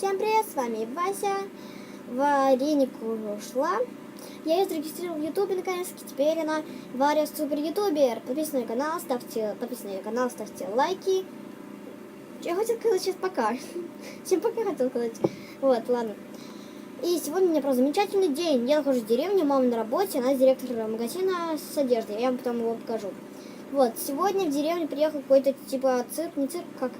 Всем привет, с вами Вася. Вареник ушла. Я ее зарегистрировала в Ютубе наконец-таки. Теперь она Варя Супер Ютубер. Подписывайтесь на канал, ставьте, подписывайтесь на канал, ставьте лайки. Я хотела сказать сейчас пока. Всем пока хотела сказать. Вот, ладно. И сегодня у меня просто замечательный день. Я нахожусь в деревне, мама на работе, она директор магазина с одеждой. Я вам потом его покажу. Вот, сегодня в деревню приехал какой-то типа цирк, не цирк, как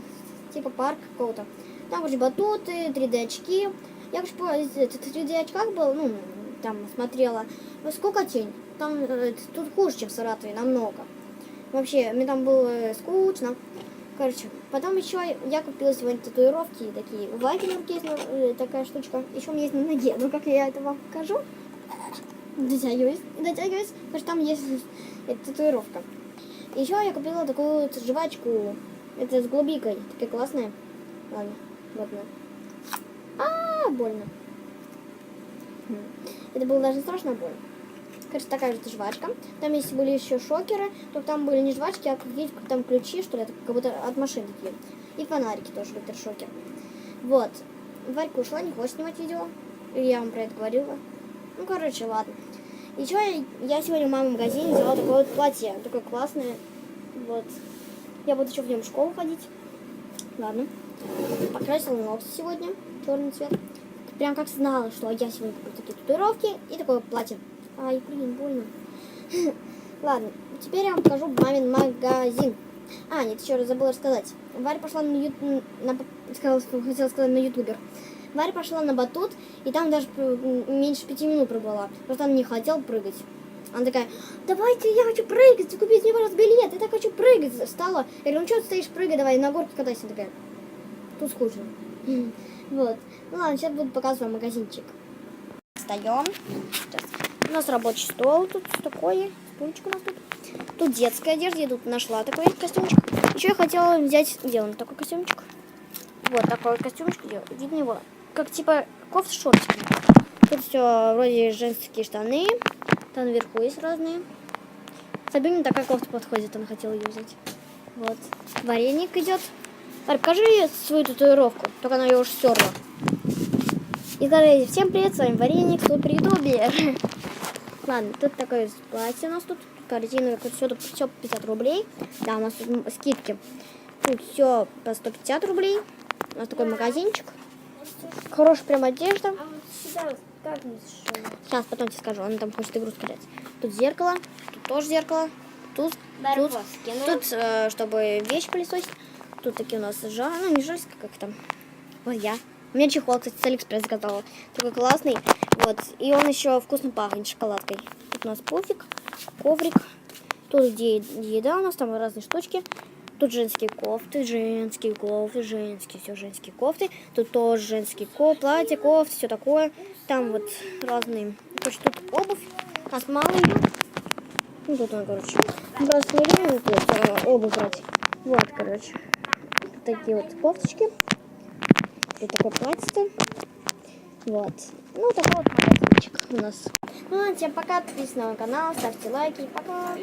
типа парк какого-то. Там, короче, батуты, 3D-очки. Я, короче, по 3D-очках был, ну, там смотрела. Ну, сколько тень? Там э, тут хуже, чем в Саратове, намного. Вообще, мне там было скучно. Короче, потом еще я купила сегодня татуировки такие. У руке есть э, такая штучка. Еще у меня есть на ноге. Ну, как я это вам покажу? Дотягиваюсь, дотягиваюсь. Что там есть эта татуировка. Еще я купила такую жвачку. Это с голубикой. Такая классная. Ладно, вот она. А, больно. Хм. Это было даже страшно больно. Короче, такая же жвачка. Там если были еще шокеры, то там были не жвачки, а какие-то там ключи, что ли, как будто от машин такие. И фонарики тоже, электрошокер. Вот. Варька ушла, не хочет снимать видео. И я вам про это говорила. Ну, короче, ладно. Еще я, сегодня в моем магазине взяла такое вот платье. Такое классное. Вот. Я буду еще в нем в школу ходить. Ладно. Покрасила ногти сегодня. Черный цвет. Прям как знала, что я сегодня куплю такие татуировки и такое платье. Ай, блин, больно. Ладно, теперь я вам покажу мамин магазин. А, нет, еще раз забыла рассказать. Варя пошла на, ю... на... Сказала, хотела сказать на ютубер. Варя пошла на батут, и там даже меньше пяти минут пробыла. Просто она не хотела прыгать. Она такая, давайте, я хочу прыгать, купить мне, пожалуйста, билет, я так хочу прыгать. Встала, я говорю, ну что ты стоишь, прыгай, давай, на горке катайся. Она такая, тут скучно. Вот. Ну ладно, сейчас буду показывать магазинчик. Встаем. У нас рабочий стол тут такой, стульчик у нас тут. Тут детская одежда, я тут нашла такой костюмчик. Еще я хотела взять, где он такой костюмчик? Вот такой костюмчик, видно его, как типа кофта шортики. Тут все вроде женские штаны, там наверху есть разные. Сабине такая кофта подходит, она хотела ее взять. Вот. Вареник идет. Покажи свою татуировку, только она ее уже стерла. И скажи, всем привет, с вами Вареник, супер ютубер. Ладно, тут такое платье у нас тут, корзина, все, тут все 50 рублей. Да, у нас тут скидки. Тут все по 150 рублей. У нас такой магазинчик. Хорошая прям одежда. Сейчас потом тебе скажу, он там хочет игру сказать. Тут зеркало, тут тоже зеркало. Тут, тут, тут э, чтобы вещь пылесосить. Тут такие у нас жар, ну не жестко, как там. Вот я. У меня чехол, кстати, с Алиэкспресс заказала. Такой классный. Вот. И он еще вкусно пахнет шоколадкой. Тут у нас пуфик, коврик. Тут где еда у нас, там разные штучки. Тут женские кофты, женские кофты, женские, все женские кофты. Тут тоже женские ко платья, кофты, все такое. Там вот разные. Короче, тут обувь. У нас мало ее. Ну, тут он, короче. Просто не время тут а, обувь брать. Вот, короче. Вот такие вот кофточки. И такое платье. Вот. Ну, такой вот магазинчик у нас. Ну, а всем пока. Подписывайтесь на мой канал, ставьте лайки. Пока.